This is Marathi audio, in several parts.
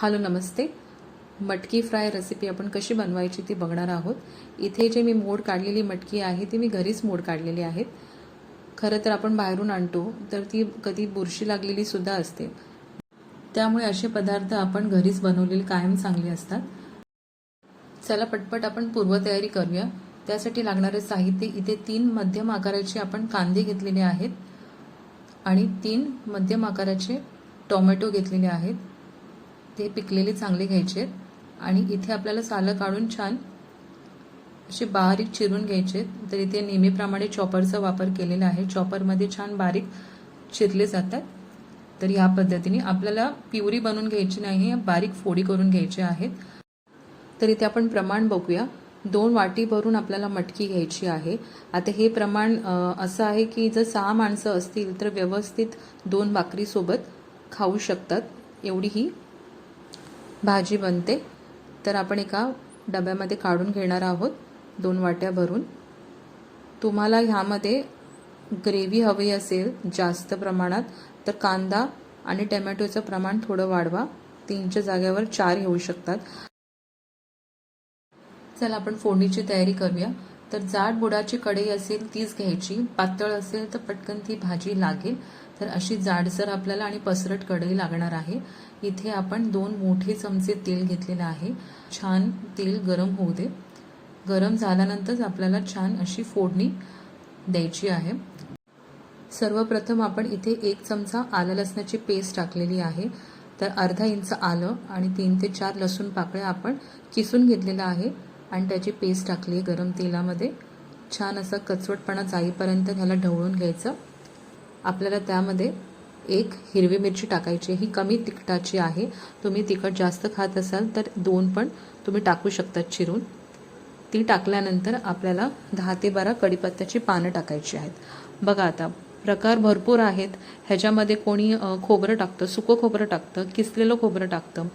हॅलो नमस्ते. मटकी फ्राय रेसिपी आपण कशी बनवायची ती बघणार आहोत. इथे जे मी मोड काढलेली मटकी आहे ती मी घरीच मोड काढलेली आहेत. खरं तर आपण बाहेरून आणतो तर ती कधी बुरशी लागलेली सुद्धा असते. त्यामुळे असे पदार्थ आपण घरीच बनवलेले कायम चांगले असतात. चला पटपट आपण पूर्वतयारी करूया. त्यासाठी लागणारे साहित्य इथे तीन मध्यम आकाराचे आपण कांदे घेतलेले आहेत आणि तीन मध्यम आकाराचे टोमॅटो घेतलेले आहेत. ते पिकलेले चांगले घ्यायचे आणि इथे आपल्याला सालं काढून छान असे बारीक चिरून घ्यायचे. तर इथे नेहमीप्रमाणे चॉपरचा वापर केलेला आहे. चॉपरमध्ये छान बारीक चिरले जातात. तर या पद्धतीने आपल्याला पिवरी बनवून घ्यायची नाही बारीक फोडी करून घ्यायचे आहेत. तर इथे आपण प्रमाण बघूया. दोन वाटी भरून आपल्याला मटकी घ्यायची आहे. आता हे प्रमाण असं आहे की जर सहा माणसं असतील तर व्यवस्थित दोन भाकरीसोबत खाऊ शकतात. एवढी ही भाजी बनते. तर आपण एका डब्यामध्ये काढून घेणार आहोत दोन वाट्या भरून. तुम्हाला ह्यामध्ये ग्रेव्ही हवी असेल जास्त प्रमाणात तर कांदा आणि टमॅटोचं प्रमाण थोडं वाढवा. तीनच्या जाग्यावर चार येऊ शकतात. चला आपण फोडणीची तयारी करूया. तर जाड बुडाची कढई असेल तीच घ्यायची पातळ असेल तर पटकन ती भाजी लागेल. तर अशी जाडसर आपल्याला आणि पसरट कढई लागणार आहे. इथे आपण दोन मोठे चमचे तेल घेतलेलं आहे. छान तेल गरम होऊ दे. गरम झाल्यानंतरच आपल्याला छान अशी फोडणी द्यायची आहे. सर्वप्रथम आपण इथे एक चमचा आलं लसणाची पेस्ट टाकलेली आहे. तर अर्धा इंच आलं आणि तीन ते चार लसूण पाकळ्या आपण किसून घेतलेलं आहे. आणि त्याची पेस्ट टाकली आहे गरम तेलामध्ये. छान असं कचवटपणा जाईपर्यंत ह्याला ढवळून घ्यायचं. आपल्याला त्यामध्ये एक हिरवी मिरची टाकायची ही कमी तिखटाची आहे. तुम्ही तिखट जास्त खात असाल तर दोन पण तुम्ही टाकू शकता चिरून. ती टाकल्यानंतर आपल्याला दहा ते बारा कढीपत्त्याची पानं टाकायची आहेत. बघा आता प्रकार भरपूर आहेत. ह्याच्यामध्ये कोणी खोबरं टाकतं सुकं खोबरं टाकतं किसलेलं खोबरं टाकतं.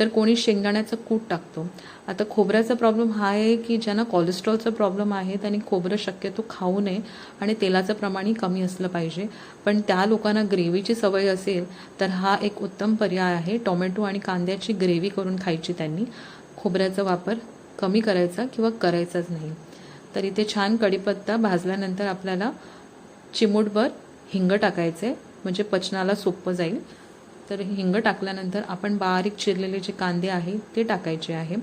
तर कोणी शेंगदाण्याचं कूट टाकतो. आता खोबऱ्याचा प्रॉब्लेम हा आहे की ज्यांना कोलेस्ट्रॉलचा प्रॉब्लेम आहे त्यांनी खोबरं शक्यतो खाऊ नये आणि तेलाचं प्रमाणही कमी असलं पाहिजे. पण त्या लोकांना ग्रेव्हीची सवय असेल तर हा एक उत्तम पर्याय आहे टोमॅटो आणि कांद्याची ग्रेव्ही करून खायची त्यांनी. खोबऱ्याचा वापर कमी करायचा किंवा करायचाच नाही. तर इथे छान कढीपत्ता भाजल्यानंतर आपल्याला चिमूटभर हिंग टाकायचं आहे म्हणजे पचनाला सोपं जाईल. तर हिंग टाकल्यानंतर आपण बारीक चिरलेले जे कांदे आहे ते टाकायचे आहे.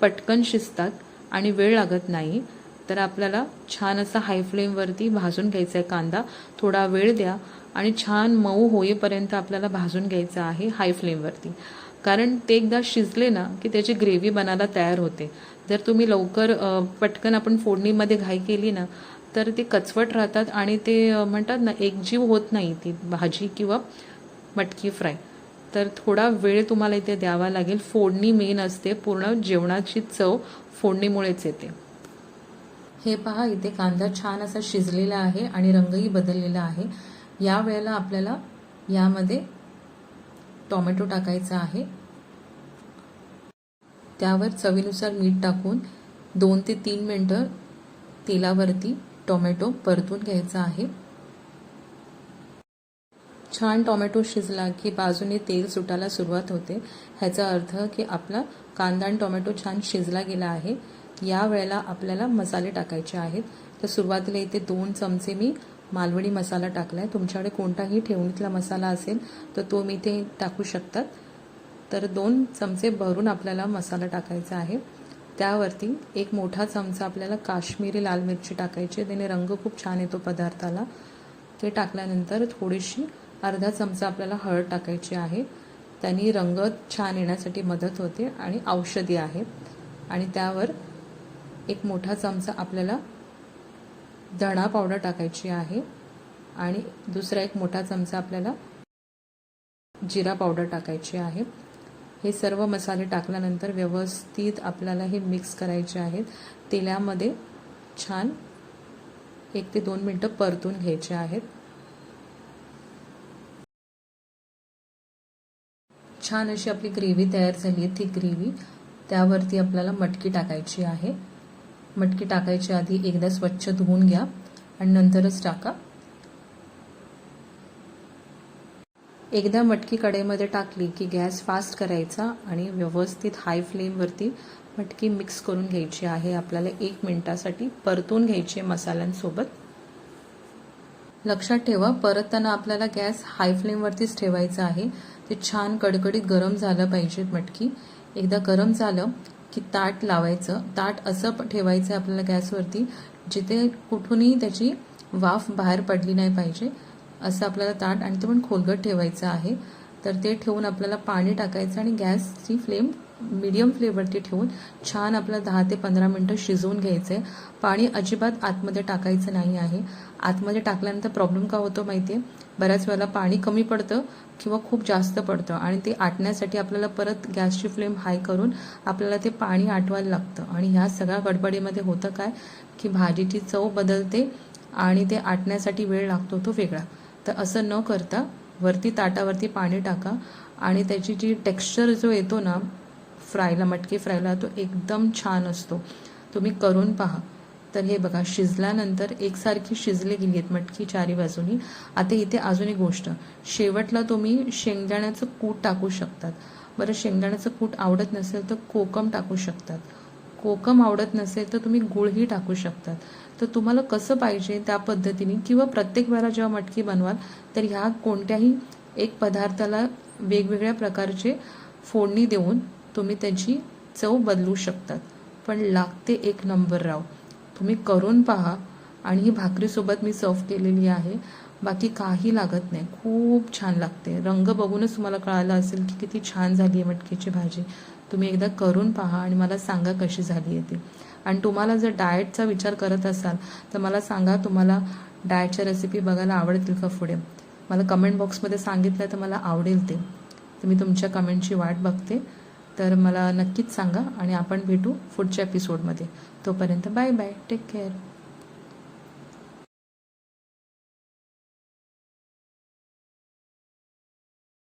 पटकन शिजतात आणि वेळ लागत नाही. तर आपल्याला छान असा हाय फ्लेमवरती भाजून घ्यायचा आहे कांदा. थोडा वेळ द्या आणि छान मऊ होईपर्यंत आपल्याला भाजून घ्यायचं आहे हाय फ्लेमवरती कारण ते एकदा शिजले ना की त्याची ग्रेव्ही बनायला तयार होते. जर तुम्ही लवकर पटकन आपण फोडणीमध्ये घाई केली ना तर ते कचवट राहतात आणि ते म्हणतात ना एकजीव होत नाही ती भाजी किंवा मटकी फ्राय. तर थोडा वेळ तुम्हाला इथे द्यावा लागेल. फोडणी मेन असते. पूर्ण जेवणाची चव फोडणीमुळेच येते. हे पहा इथे कांदा छान असा शिजलेला आहे आणि रंगही बदललेला आहे. या वेळेला आपल्याला यामध्ये टोमॅटो टाकायचा आहे. त्यावर चवीनुसार मीठ टाकून दोन ते तीन मिनटं तेलावरती टोमॅटो परतून घ्यायचा आहे. छान टोमॅटो शिजला की बाजूने तेल सुटायला सुरुवात होते. ह्याचा अर्थ की आपला कांदा आणि टोमॅटो छान शिजला गेला आहे. या वेळेला आपल्याला मसाले टाकायचे आहेत. तर सुरुवातीला इथे दोन चमचे मी मालवणी मसाला टाकला आहे तुमच्याकडे कोणताही ठेवणीतला मसाला असेल तर तो मी ते टाकू शकतात. तर दोन चमचे भरून आपल्याला मसाला टाकायचा आहे. त्यावरती एक मोठा चमचा आपल्याला काश्मीरी लाल मिरची टाकायची त्याने रंग खूप छान येतो पदार्थाला. ते टाकल्यानंतर थोडीशी अर्धा चमचा आपल्याला हळद टाकायची आहे. त्यांनी रंग छान येण्यासाठी मदत होते आणि औषधी आहे आणि त्यावर एक मोठा चमचा आपल्याला धणा पावडर टाकायची आहे. आणि दुसरा एक मोठा चमचा आपल्याला जिरा पावडर टाकायची आहे. हे सर्व मसाले टाकल्यानंतर व्यवस्थित आपल्याला हे मिक्स करायचे आहेत. तेलामध्ये छान एक ते दोन मिनटं परतून घ्यायचे आहेत. छान अशी आपली ग्रेव्ही तयार झाली आहे ती ग्रेव्ही. त्यावरती आपल्याला मटकी टाकायची आहे. मटकी टाकायच्या आधी एकदा स्वच्छ धुवून घ्या आणि नंतरच टाका. एकदा मटकी कढईमध्ये टाकली की गॅस फास्ट करायचा आणि व्यवस्थित हाय फ्लेमवरती मटकी मिक्स करून घ्यायची आहे. आपल्याला एक मिनटासाठी परतून घ्यायची आहे मसाल्यांसोबत. लक्षात ठेवा परतताना आपल्याला गॅस हाय फ्लेमवरतीच ठेवायचा आहे. ते छान कडकडीत गरम झालं पाहिजे मटकी. एकदा गरम झालं की ताट लावायचं. ताट असं ठेवायचं आहे आपल्याला गॅसवरती जिथे कुठूनही त्याची वाफ बाहेर पडली नाही पाहिजे असं आपल्याला ताट आणि ते पण खोलगट ठेवायचं आहे. तर ते ठेवून आपल्याला पाणी टाकायचं आणि गॅसची फ्लेम मीडियम फ्लेमवरती ठेवून छान आपलं दहा ते पंधरा मिनटं शिजवून घ्यायचं आहे पाणी अजिबात आतमध्ये टाकायचं नाही आहे. आतमध्ये टाकल्यानंतर प्रॉब्लेम का होतो माहिती आहे बऱ्याच वेळेला पाणी कमी पडतं किंवा खूप जास्त पडतं आणि ते आटण्यासाठी आपल्याला परत गॅसची फ्लेम हाय करून आपल्याला ते पाणी आटवायला लागतं. आणि ह्या सगळ्या गडबडीमध्ये होतं काय? की भाजीची चव बदलते आणि ते आटण्यासाठी वेळ लागतो तो वेगळा. तर असं न करता वरती ताटावरती पाणी टाका आणि त्याची जी टेक्स्चर जो येतो ना फ्रायला मटकी फ्रायला तो एकदम छान असतो. तुम्ही करून पहा. तर हे बघा शिजल्यानंतर एकसारखी शिजले गेली आहेत मटकी चारी बाजूनी. आता इथे अजून एक गोष्ट शेवटला तुम्ही शेंगदाण्याचं कूट टाकू शकतात. बरं शेंगदाण्याचं कूट आवडत नसेल तर कोकम टाकू शकतात. कोकम आवडत नसेल तर तुम्ही गुळही टाकू शकतात. तर तुम्हाला कसं पाहिजे त्या पद्धतीने किंवा प्रत्येक वेळा जेव्हा मटकी बनवाल तर ह्या कोणत्याही एक पदार्थाला वेगवेगळ्या प्रकारचे फोडणी देऊन तुम्ही त्याची चव बदलू शकतात. पण लागते एक नंबर राव. तुम्ही करून पहा आणि ही भाकरीसोबत मी सर्व केलेली आहे. बाकी काही लागत नाही. खूप छान लागते. रंग बघूनच तुम्हाला कळालं असेल की किती छान झाली आहे मटकीची भाजी. तुम्ही एकदा करून पहा आणि मला सांगा कशी झाली आहे ती. आणि तुम्हाला जर डाएटचा विचार करत असाल तर मला सांगा तुम्हाला डाएटच्या रेसिपी बघायला आवडतील का पुढे? मला कमेंट बॉक्समध्ये सांगितलं तर मला आवडेल ते. तर मी तुमच्या कमेंटची वाट बघते. तर मला नक्कीच सांगा आणि आपण भेटू पुढच्या एपिसोडमध्ये तोपर्यंत बाय बाय टेक केअर